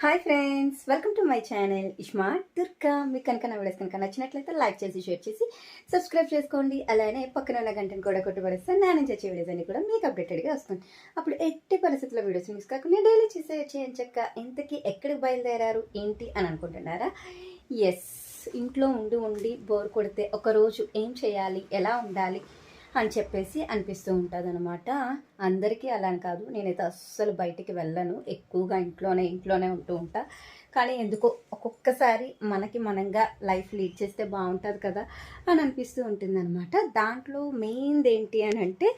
Hi friends welcome to my channel Ishma Durga. మీకు కనుక నా వీడియోస్ కనుక నచ్చినట్లయితే లైక్ చేసి షేర్ చేసి సబ్స్క్రైబ్ చేసుకోండి. అలానే పక్కన ఉన్న గంటను కూడా కొట్టుబడిస్తే నా నుంచి వచ్చే వీడియోస్ అన్ని కూడా మీకు అప్డేటెడ్గా వస్తుంది అప్పుడు ఎట్టి పరిస్థితుల్లో వీడియోస్ మిస్ కాకుండా డైలీ చేసే చేయచ్చక్క ఇంతకీ ఎక్కడికి బయలుదేరారు ఏంటి అని అనుకుంటున్నారా? ఎస్ ఇంట్లో ఉండి ఉండి బోర్ కొడితే ఒకరోజు ఏం చేయాలి? ఎలా ఉండాలి? అని చెప్పేసి అనిపిస్తూ ఉంటుంది అనమాట అందరికీ అలా అని కాదు. నేనైతే అస్సలు బయటికి వెళ్ళను. ఎక్కువగా ఇంట్లోనే ఇంట్లోనే ఉంటూ ఉంటా. కానీ ఎందుకో ఒక్కొక్కసారి మనకి మనంగా లైఫ్ లీడ్ చేస్తే బాగుంటుంది కదా అని అనిపిస్తూ ఉంటుంది అనమాట దాంట్లో మెయిన్ది ఏంటి అని అంటే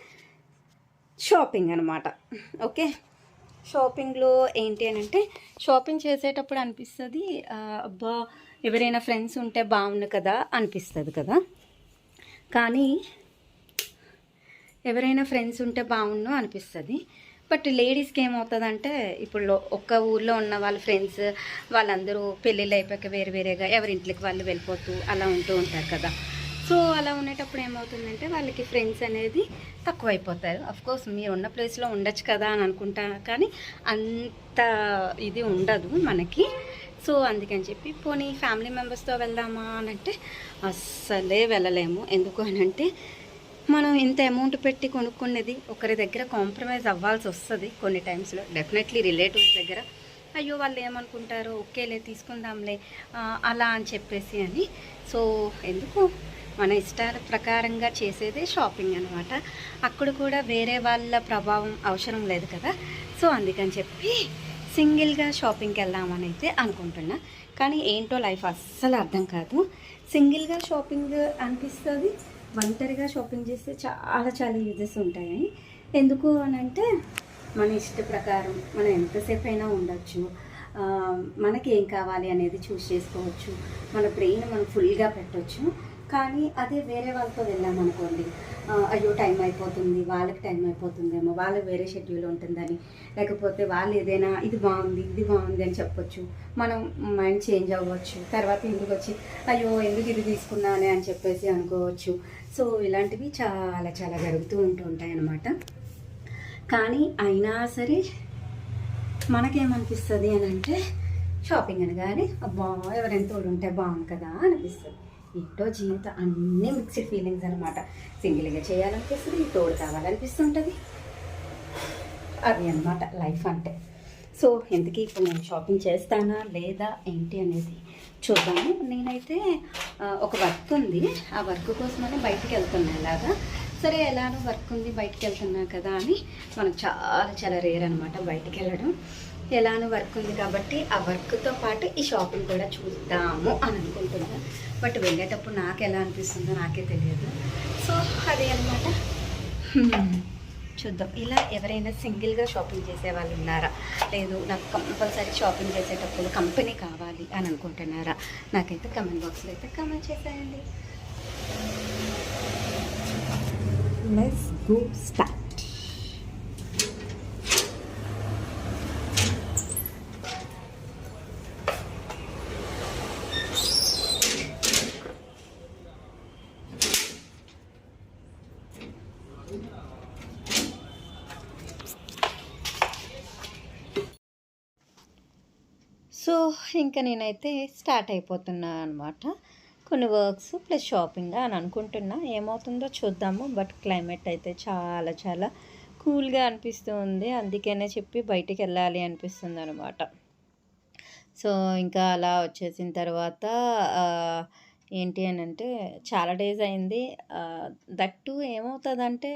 షాపింగ్ అనమాట ఓకే? షాపింగ్లో ఏంటి అని అంటే షాపింగ్ చేసేటప్పుడు అనిపిస్తుంది అబ్బా ఎవరైనా ఫ్రెండ్స్ ఉంటే బాగుండు కదా అనిపిస్తుంది కదా. కానీ ఎవరైనా ఫ్రెండ్స్ ఉంటే బాగుండు అనిపిస్తుంది. బట్ లేడీస్కి ఏమవుతుందంటే ఇప్పుడు ఒక్క ఊర్లో ఉన్న వాళ్ళ ఫ్రెండ్స్ వాళ్ళందరూ పెళ్ళిళ్ళు అయిపోయాక వేరు వేరేగా ఎవరింట్లకి వాళ్ళు వెళ్ళిపోతూ అలా ఉంటూ ఉంటారు కదా. సో అలా ఉండేటప్పుడు ఏమవుతుందంటే వాళ్ళకి ఫ్రెండ్స్ అనేది తక్కువైపోతారు. అఫ్ కోర్స్ మీరు ఉన్న ప్లేస్లో ఉండొచ్చు కదా అని అనుకుంటా కానీ అంత ఇది ఉండదు మనకి. సో అందుకని చెప్పి పోనీ ఫ్యామిలీ మెంబర్స్తో వెళ్దామా అని అంటే అస్సలే వెళ్ళలేము. ఎందుకు అని అంటే మనం ఇంత అమౌంట్ పెట్టి కొనుక్కునేది ఒకరి దగ్గర కాంప్రమైజ్ అవ్వాల్సి వస్తుంది కొన్ని టైమ్స్లో డెఫినెట్లీ రిలేటివ్స్ దగ్గర అయ్యో వాళ్ళు ఏమనుకుంటారో ఓకేలే తీసుకుందాంలే అలా అని చెప్పేసి అని. సో ఎందుకు? మన ఇష్టాల ప్రకారంగా చేసేదే షాపింగ్ అనమాట అక్కడ కూడా వేరే వాళ్ళ ప్రభావం అవసరం లేదు కదా. సో అందుకని చెప్పి సింగిల్గా షాపింగ్కి వెళ్దామని అయితే అనుకుంటున్నా. కానీ ఏంటో లైఫ్ అస్సలు అర్థం కాదు. సింగిల్గా షాపింగ్ అనిపిస్తుంది ఒంటరిగా షాపింగ్ చేస్తే చాలా చాలా యూజెస్ ఉంటాయి. ఎందుకు అని అంటే మన ఇష్ట ప్రకారం మనం ఎంతసేపు అయినా ఉండొచ్చు మనకి ఏం కావాలి అనేది చూస్ చేసుకోవచ్చు. మన బ్రెయిన్ మనం ఫుల్గా పెట్టవచ్చు కానీ అదే వేరే వాళ్ళతో వెళ్ళామనుకోండి అయ్యో టైం అయిపోతుంది వాళ్ళకి టైం అయిపోతుందేమో వాళ్ళకి వేరే షెడ్యూల్ ఉంటుందని. లేకపోతే వాళ్ళు ఏదైనా ఇది బాగుంది ఇది బాగుంది అని చెప్పొచ్చు. మనం మైండ్ చేంజ్ అవ్వచ్చు. తర్వాత ఇంటికి వచ్చి అయ్యో ఎందుకు ఇది తీసుకున్నానే అని చెప్పేసి అనుకోవచ్చు. సో ఇలాంటివి చాలా చాలా జరుగుతూ ఉంటూ ఉంటాయన్నమాట కానీ అయినా సరే మనకేమనిపిస్తుంది అని అంటే షాపింగ్ అనగానే అబ్బా ఎవరైనా ఉంటే బాగుంది కదా అనిపిస్తుంది. ఏంటో జీవితం అన్నీ మిక్స్డ్ ఫీలింగ్స్ అనమాట సింగిల్గా చేయాలనిపిస్తుంది తోడు కావాలనిపిస్తుంటుంది. అది అన్నమాట లైఫ్ అంటే. సో ఎందుకు ఇప్పుడు నేను షాపింగ్ చేస్తానా లేదా ఏంటి అనేది చూద్దాము. నేనైతే ఒక వర్క్ ఉంది. ఆ వర్క్ కోసమని బయటికి వెళ్తున్నా ఇలాగా సరే ఎలానో వర్క్ ఉంది బయటికి వెళ్తున్నా కదా అని మనకు చాలా చాలా రేర్ అనమాట బయటికి వెళ్ళడం. ఎలానో వర్క్ ఉంది కాబట్టి ఆ వర్క్తో పాటు ఈ షాపింగ్ కూడా చూద్దాము అని అనుకుంటున్నాను బట్ వెళ్ళేటప్పుడు నాకు ఎలా అనిపిస్తుందో నాకే తెలియదు. సో అదే అనమాట చూద్దాం. ఇలా ఎవరైనా సింగిల్గా షాపింగ్ చేసే వాళ్ళు ఉన్నారా? లేదు నాకు కంపల్సరీ షాపింగ్ చేసేటప్పుడు కంపెనీ కావాలి అని అనుకుంటున్నారా? నాకైతే కమెంట్ బాక్స్లో అయితే కమెంట్ చేసేయండి. లెట్స్ గో స్టార్ట్ సో ఇంకా నేనైతే స్టార్ట్ అయిపోతున్నా అనమాట కొన్ని వర్క్స్ ప్లస్ షాపింగ్ అని అనుకుంటున్నా. ఏమవుతుందో చూద్దాము. బట్ క్లైమేట్ అయితే చాలా చాలా కూల్గా అనిపిస్తుంది. అందుకనే చెప్పి బయటికి వెళ్ళాలి అనిపిస్తుంది అనమాట సో ఇంకా అలా వచ్చేసిన తర్వాత ఏంటి అని అంటే చాలా డేస్ అయింది. దట్టు ఏమవుతుందంటే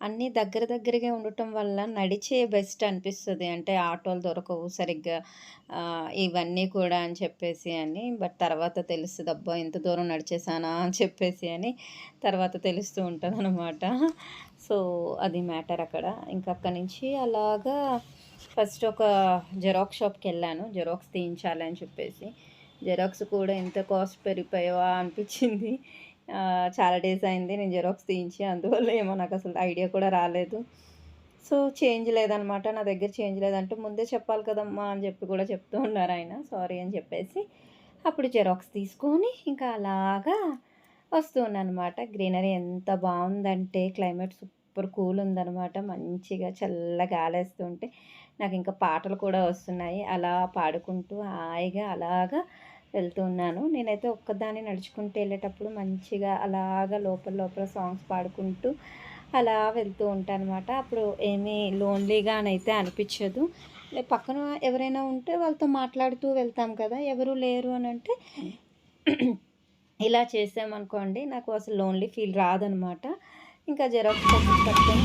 అన్నీ దగ్గర దగ్గరగా ఉండటం వల్ల నడిచే బెస్ట్ అనిపిస్తుంది. అంటే ఆటోలు దొరకవు సరిగ్గా. ఇవన్నీ కూడా అని చెప్పేసి అని. బట్ తర్వాత తెలుస్తుంది అబ్బా ఎంత దూరం నడిచేసానా అని చెప్పేసి అని తర్వాత తెలుస్తూ ఉంటుంది అనమాట సో అది మ్యాటర్ అక్కడ. ఇంకా అక్కడి నుంచి అలాగా ఫస్ట్ ఒక జెరాక్స్ షాప్కి వెళ్ళాను. జెరాక్స్ తీయించాలని చెప్పేసి. జెరాక్స్ కూడా ఎంత కాస్ట్ పెరిగిపోయావా అనిపించింది. చాలా డేస్ అయింది. నేను జెరాక్స్ తీయించి అందువల్ల ఏమో నాకు అసలు ఐడియా కూడా రాలేదు. సో చేంజ్ లేదనమాట నా దగ్గర చేంజ్ లేదంటే ముందే చెప్పాలి కదమ్మా అని చెప్పి కూడా చెప్తూ ఉన్నారు ఆయన. సారీ అని చెప్పేసి అప్పుడు జెరాక్స్ తీసుకొని ఇంకా అలాగా వస్తూ అనమాట గ్రీనరీ ఎంత బాగుందంటే క్లైమేట్ సూపర్ కూల్ ఉందనమాట మంచిగా చల్లగా గాలేస్తుంటే. నాకు ఇంకా పాటలు కూడా వస్తున్నాయి. అలా పాడుకుంటూ హాయిగా అలాగా వెళ్తూ ఉన్నాను. నేనైతే ఒక్కదాన్ని నడుచుకుంటూ వెళ్ళేటప్పుడు మంచిగా అలాగా లోపల లోపల సాంగ్స్ పాడుకుంటూ అలా వెళ్తూ ఉంటాను అనమాట అప్పుడు ఏమీ లోన్లీగా అయితే అనిపించదు. పక్కన ఎవరైనా ఉంటే వాళ్ళతో మాట్లాడుతూ వెళ్తాం కదా ఎవరు లేరు అని అంటే ఇలా చేసామనుకోండి నాకు అసలు లోన్లీ ఫీల్ రాదనమాట. ఇంకా జెరాక్స్ పట్టుకొని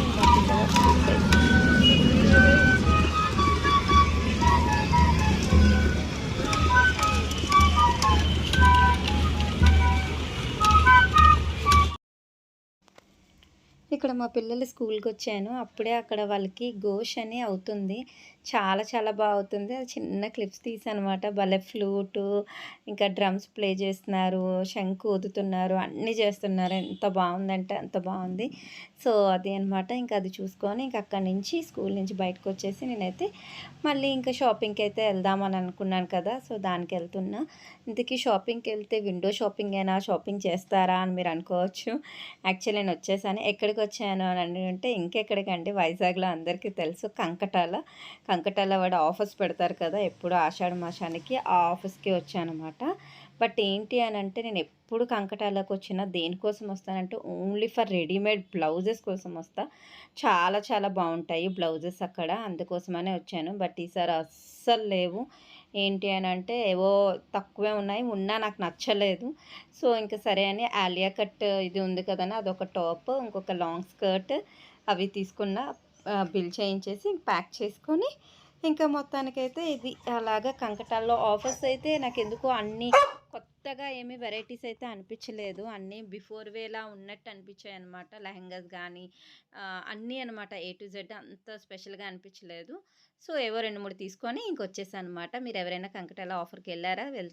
ఇక్కడ మా పిల్లలు స్కూల్కి వచ్చాను. అప్పుడే అక్కడ వాళ్ళకి ఘోష్ అని అవుతుంది. చాలా చాలా బాగా అవుతుంది అది చిన్న క్లిప్స్ తీసానమాట. భలే ఫ్లూటు ఇంకా డ్రమ్స్ ప్లే చేస్తున్నారు శంకు ఊదుతున్నారు అన్నీ చేస్తున్నారు. ఎంత బాగుందంటే అంత బాగుంది. సో అది అనమాట ఇంకా అది చూసుకొని ఇంక అక్కడి నుంచి స్కూల్ నుంచి బయటకు వచ్చేసి నేనైతే మళ్ళీ ఇంకా షాపింగ్కి అయితే వెళ్దామని అనుకున్నాను కదా సో దానికి వెళ్తున్నా. ఇంతకీ షాపింగ్కి వెళ్తే విండో షాపింగ్ అయినా షాపింగ్ చేస్తారా అని మీరు అనుకోవచ్చు. యాక్చువల్లీ నేను వచ్చేసాను. ఎక్కడికి వచ్చాను అని అంటే ఇంకెక్కడికంటే వైజాగ్లో అందరికీ తెలుసు కంకటాల. కంకటాల వాడు ఆఫర్స్ పెడతారు కదా ఎప్పుడు ఆషాఢ మాసానికి ఆ ఆఫర్స్కి వచ్చానమాట బట్ ఏంటి అని అంటే నేను ఎప్పుడు కంకటాలకు వచ్చినా దేనికోసం వస్తానంటే ఓన్లీ ఫర్ రెడీమేడ్ బ్లౌజెస్ కోసం వస్తా. చాలా చాలా బాగుంటాయి బ్లౌజెస్ అక్కడ అందుకోసమనే వచ్చాను. బట్ ఈసారి అస్సలు లేవు. ఏంటి అని అంటే ఏవో తక్కువే ఉన్నాయి. ఉన్నా నాకు నచ్చలేదు. సో ఇంకా సరే అని ఆలియా కట్ ఇది ఉంది కదని అదొక టాప్ ఇంకొక లాంగ్ స్కర్ట్ అవి తీసుకున్న బిల్ చేయించేసి ప్యాక్ చేసుకొని ఇంకా మొత్తానికైతే ఇది అలాగా కంకటాల్లో ఆఫర్స్ అయితే నాకు ఎందుకో అన్నీ కొత్తగా ఏమి వెరైటీస్ అయితే అనిపించలేదు. అన్నీ బిఫోర్ వేలా ఉన్నట్టు అనిపించాయి అనమాట లెహంగాస్ కానీ అన్నీ అనమాట ఏ టు జెడ్ అంత స్పెషల్గా అనిపించలేదు. సో ఏవో రెండు మూడు తీసుకొని ఇంకొచ్చేసాను అనమాట మీరు ఎవరైనా కంకటాల ఆఫర్కి వెళ్ళారా? వెళ్తే